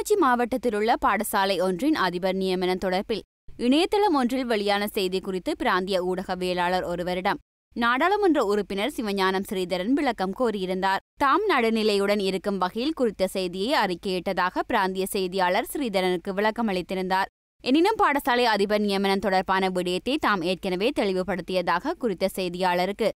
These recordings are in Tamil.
கிளிநொச்சி மாவட்டத்தில் உள்ள பாடசாலை ஒன்றின் அதிபர் நியமனம் தொடர்பில் இணையதளம் ஒன்றில் வெளியான செய்தி குறித்து பிராந்திய ஊடகவியலாளர் ஒருவரிடம் நாடாளுமன்ற உறுப்பினர் சிவஞானம் ஸ்ரீதரன் விளக்கம் கோரியிருந்தார். தாம் நடுநிலையுடன் இருக்கும் வகையில் குறித்த செய்தியை அறிக்கையிட்டதாக பிராந்திய செய்தியாளர் ஸ்ரீதரனுக்கு விளக்கம் அளித்திருந்தார். எனினும் பாடசாலை அதிபர் நியமனம் தொடர்பான விடயத்தை தாம் ஏற்கனவே தெளிவுபடுத்தியதாக குறித்த செய்தியாளருக்கு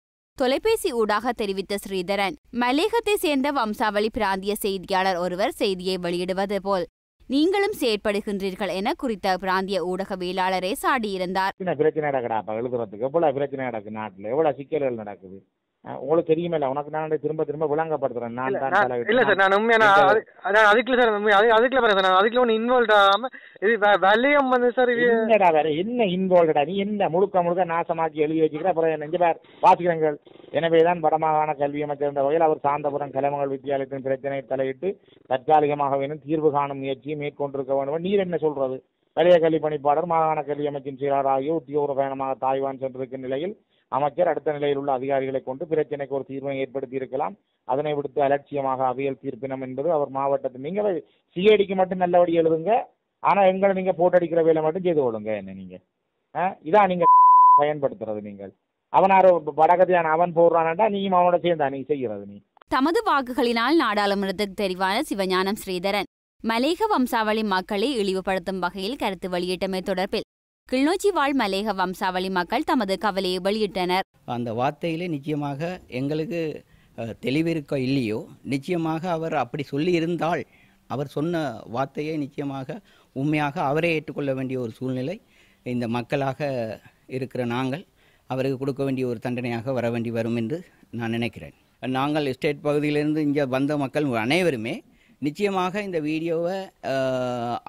தொலைபேசி ஊடாக தெரிவித்த ஸ்ரீதரன் மலேகத்தை சேர்ந்த வம்சாவளி பிராந்திய செய்தியாளர் ஒருவர் செய்தியை வெளியிடுவது போல் நீங்களும் செயற்படுகின்றீர்கள் என குறித்த பிராந்திய ஊடகவியலாளரே சாடியிருந்தார். பிரச்சனை நடக்குடாப்பா எழுதுறதுக்கு? பிரச்சனை நடக்குது நாட்டுல? எவ்வளவு சிக்கல்கள் நடக்குது? உங்களுக்கு தெரியுமில்ல உனக்கு நான் திரும்ப திரும்ப விளங்கப்படுத்துறேன். நான் தான் இல்ல சார் நான் உண்மையா நான் அது- அதான் அதுக்குள்ள சார் உண்மையா அது அதுக்குள்ள பாருங்க சார் நான் அதுக்குள்ள ஒன்று இன்வால்வ் ஆகாம இது வலியம் வந்து சார் என்னடா வேற என்ன இன்வால்வ்டா நீ என்ன முழுக்க முழுக்க நாசமாக்கி எழுதி வச்சுக்கிற? அப்புறம் நெஞ்ச பேர் வாசிக்கிறங்கள் எனவேதான் வடமாகாண கல்வி அமைச்சர் என்ற வகையில் அவர் சாந்தபுரம் கலைமகள் வித்தியாலயத்தின் பிரச்சனையை தலையிட்டு தற்காலிகமாக வேணும் தீர்வு காணும் முயற்சியை மேற்கொண்டிருக்க வேண்டும். நீர் என்ன சொல்றது? பழைய கல்வி பணிப்பாளர் மாகாண கல்வி அமைச்சின் செயலாளர் ஆகிய உத்தியோக பயணமாக தாய்வான் சென்றிருக்கும் நிலையில் அமைச்சர் அடுத்த நிலையில் உள்ள அதிகாரிகளை கொண்டு பிரச்சனைக்கு ஒரு தீர்வை ஏற்படுத்தி இருக்கலாம் அதனை விடுத்து அலட்சியமாக அவியல் தீர்ப்பினம் என்பது அவர் மாவட்டத்தில் நீங்க சிஐடிக்கு மட்டும் நல்லபடி எழுதுங்க. ஆனா எங்களை நீங்க போட்டடிக்கிற வேலை மட்டும் செய்து கொள்ளுங்க என்ன நீங்க. இதான் நீங்க பயன்படுத்துறது நீங்கள். அவனார வடகதியான அவன் போடுறான்டா நீயும் அவனோட சேர்ந்தா நீ செய்கிறது நீ. தமது வாக்குகளினால் நாடாளுமன்றத்துக்கு தெரிவான சிவஞானம் ஸ்ரீதரன். மலேக வம்சாவளி மக்களை இழிவுபடுத்தும் வகையில் கருத்து வெளியிட்டமை தொடர்பில் கிளிநொச்சி வாழ் மலேக வம்சாவளி மக்கள் தமது கவலையை வெளியிட்டனர். அந்த வார்த்தையிலே நிச்சயமாக எங்களுக்கு தெளிவிருக்க இல்லையோ நிச்சயமாக அவர் அப்படி சொல்லியிருந்தால் அவர் சொன்ன வார்த்தையை நிச்சயமாக உண்மையாக அவரே ஏற்றுக்கொள்ள வேண்டிய ஒரு சூழ்நிலை இந்த மக்களாக இருக்கிற நாங்கள் அவருக்கு கொடுக்க வேண்டிய ஒரு தண்டனையாக வர வேண்டி வரும் என்று நான் நினைக்கிறேன். நாங்கள் எஸ்டேட் பகுதியிலிருந்து இங்கே வந்த மக்கள் அனைவருமே நிச்சயமாக இந்த வீடியோவை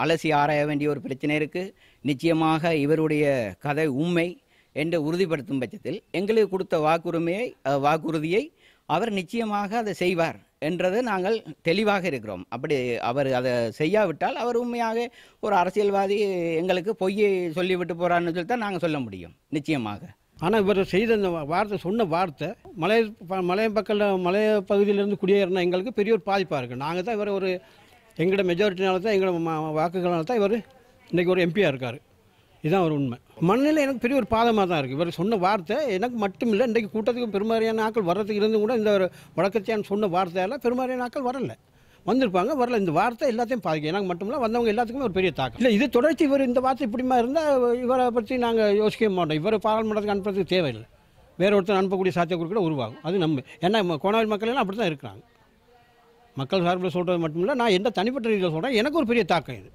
அலசி ஆராய வேண்டிய ஒரு பிரச்சனை இருக்குது நிச்சயமாக இவருடைய கதை உண்மை என்று உறுதிப்படுத்தும் பட்சத்தில் எங்களுக்கு கொடுத்த வாக்குரிமையை வாக்குறுதியை அவர் நிச்சயமாக அதை செய்வார் என்றது நாங்கள் தெளிவாக இருக்கிறோம். அப்படி அவர் அதை செய்யாவிட்டால் அவர் உண்மையாக ஒரு அரசியல்வாதி எங்களுக்கு பொய்யை சொல்லிவிட்டு போகிறான்னு சொல்லி தான் நாங்கள் சொல்ல முடியும். நிச்சயமாக. ஆனால் இவர் செய்த இந்த வார்த்தை சொன்ன வார்த்தை மலை மலை பக்கத்தில் மலை பகுதியிலேருந்து குடியேறின எங்களுக்கு பெரிய ஒரு பாதிப்பாக இருக்குது நாங்கள் தான் இவர் ஒரு எங்களோட மெஜாரிட்டினால தான் எங்களோட ம- தான் இவர் இன்றைக்கி ஒரு எம்பியாக இருக்கார். இதுதான் ஒரு உண்மை. மண்ணில் எனக்கு பெரிய ஒரு பாதமாக தான் இருக்குது இவர் சொன்ன வார்த்தை எனக்கு மட்டும் இல்லை இன்றைக்கு கூட்டத்துக்கு பெருமாறியான ஆட்கள் வர்றதுக்கு இருந்தும் கூட இந்த ஒரு வழக்கத்தையான சொன்ன வார்த்தையால் பெருமாறியான ஆட்கள் வரல. வந்திருப்பாங்க வரல. இந்த வார்த்தை எல்லாத்தையும் பாதிக்கும். எனக்கு மட்டும் இல்லை வந்தவங்க எல்லாத்துக்குமே ஒரு பெரிய தாக்கம். இல்லை இது தொடர்ச்சி இவர் இந்த வார்த்தை இப்படிமா இருந்தால் இவரை பற்றி நாங்கள் யோசிக்க மாட்டோம். இவரை பாராளுமன்றத்துக்கு அனுப்புறதுக்கு தேவையில்லை. வேற ஒருத்தர் அனுப்பக்கூடிய சாத்தியக்கூறு கூட உருவாகும். அது நம்ம ஏன்னா கோணாவில் மக்கள் எல்லாம் அப்படி தான் இருக்கிறாங்க. மக்கள் சார்பில் சொல்கிறது மட்டும் இல்லை நான் எந்த தனிப்பட்ட ரீதியில் சொல்கிறேன் எனக்கு ஒரு பெரிய தாக்கம் இது.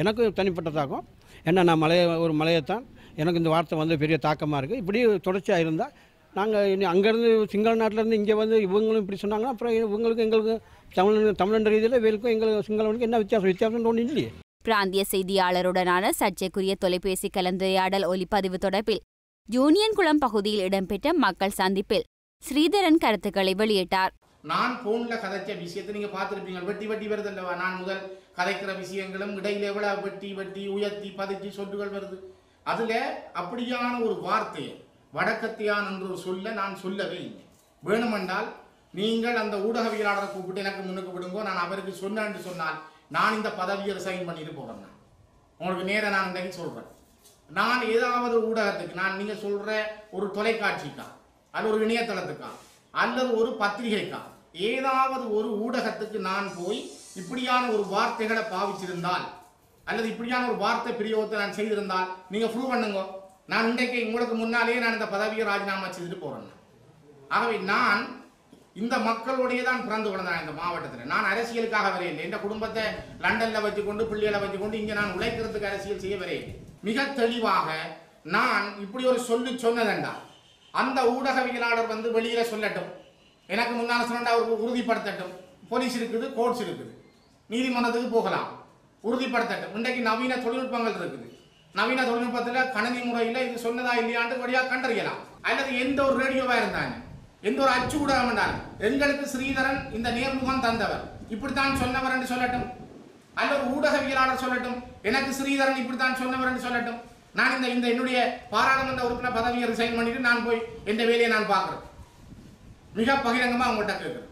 எனக்கு தனிப்பட்ட தாக்கம். ஏன்னா நான் மலைய ஒரு மலையைத்தான். எனக்கு இந்த வார்த்தை வந்து பெரிய தாக்கமாக இருக்குது இப்படி தொடர்ச்சியாக இருந்தால் நாங்கள் இனி அங்கேருந்து சிங்கள நாட்டிலேருந்து இங்கே வந்து இவங்களும் இப்படி சொன்னாங்கன்னா அப்புறம் இவங்களுக்கு எங்களுக்கு தமிழ் தமிழ் ரீதியில் இவங்களுக்கும் எங்களுக்கு சிங்களவனுக்கு என்ன வித்தியாசம்? வித்தியாசம் ஒன்றும் இல்லையே பிராந்திய செய்தியாளருடனான சர்ச்சைக்குரிய தொலைபேசி கலந்துரையாடல் ஒலிப்பதிவு தொடர்பில் யூனியன் குளம் பகுதியில் இடம்பெற்ற மக்கள் சந்திப்பில் ஸ்ரீதரன் கருத்துக்களை வெளியிட்டார். நான் போன்ல கதைச்ச விஷயத்தை நீங்க பார்த்திருப்பீங்க. வெட்டி வெட்டி வருது அல்லவா நான் முதல் கதைக்கிற விஷயங்களும் இடையில எவ்வளவு வெட்டி வெட்டி உயர்த்தி பதிச்சு சொட்டுகள் வருது. அதுல அப்படியான ஒரு வார்த்தையை வடக்கத்தியான் என்ற ஒரு சொல்ல நான் சொல்லவே இல்லை. வேணுமென்றால் நீங்கள் அந்த ஊடகவியலாளரை கூப்பிட்டு எனக்கு முன்னுக்கு விடுங்கோ நான் அவருக்கு சொன்னேன்னு சொன்னால் நான் இந்த பதவியை ரிசைன் பண்ணிட்டு போறேன் நான். உங்களுக்கு நேரா நான் இன்றைக்கு சொல்றேன். நான் ஏதாவது ஊடகத்துக்கு நான் நீங்க சொல்ற ஒரு தொலைக்காட்சிக்கா அல்லது ஒரு இணையதளத்துக்கா அல்லது ஒரு பத்திரிகைக்கா ஏதாவது ஒரு ஊடகத்துக்கு நான் போய் இப்படியான ஒரு வார்த்தைகளை பாவிச்சிருந்தால் அல்லது இப்படியான ஒரு வார்த்தை பிரியோகத்தை நான் செய்திருந்தால் நீங்க ப்ரூவ் பண்ணுங்க. நான் இன்றைக்கு உங்களுக்கு முன்னாலேயே நான் இந்த பதவியை ராஜினாமா செய்துட்டு போறேன் ஆகவே நான் இந்த மக்களுடைய தான் பிறந்து வளர்ந்தேன் இந்த மாவட்டத்தில். நான் அரசியலுக்காக வரையில்லை என் குடும்பத்தை லண்டனில் வச்சுக்கொண்டு பிள்ளைகளை வச்சுக்கொண்டு இங்கே நான் உழைக்கிறதுக்கு அரசியல் செய்ய வரையில்லை மிக தெளிவாக நான் இப்படி ஒரு சொல்லி சொன்னதண்டா. அந்த ஊடகவியலாளர் வந்து வெளியில சொல்லட்டும். எனக்கு முன்னால் சொன்னா அவருக்கு உறுதிப்படுத்தட்டும். போலீஸ் இருக்குது கோர்ட்ஸ் இருக்குது. நீதிமன்றத்துக்கு போகலாம். உறுதிப்படுத்தட்டும். இன்றைக்கு நவீன தொழில்நுட்பங்கள் இருக்குது. நவீன தொழில்நுட்பத்தில் கணினி முறையில் இது சொன்னதா இல்லையாண்டு வழியாக கண்டறியலாம். அல்லது எந்த ஒரு ரேடியோவாக இருந்தாங்க எந்த ஒரு அச்சு கூட இருந்தாலும் எங்களுக்கு ஸ்ரீதரன் இந்த நேர்முகம் தந்தவர். இப்படித்தான் சொன்னவர் என்று சொல்லட்டும். அல்லது ஊடகவியலாளர் சொல்லட்டும். எனக்கு ஸ்ரீதரன் இப்படித்தான் சொன்னவர் என்று சொல்லட்டும். நான் இந்த இந்த என்னுடைய பாராளுமன்ற உறுப்பினர் பதவியை ரிசைன் பண்ணிட்டு நான் போய் எந்த வேலையை நான் பார்க்குறேன்? மிக பகிரங்கமாக உங்கள்கிட்ட கேட்குறேன்.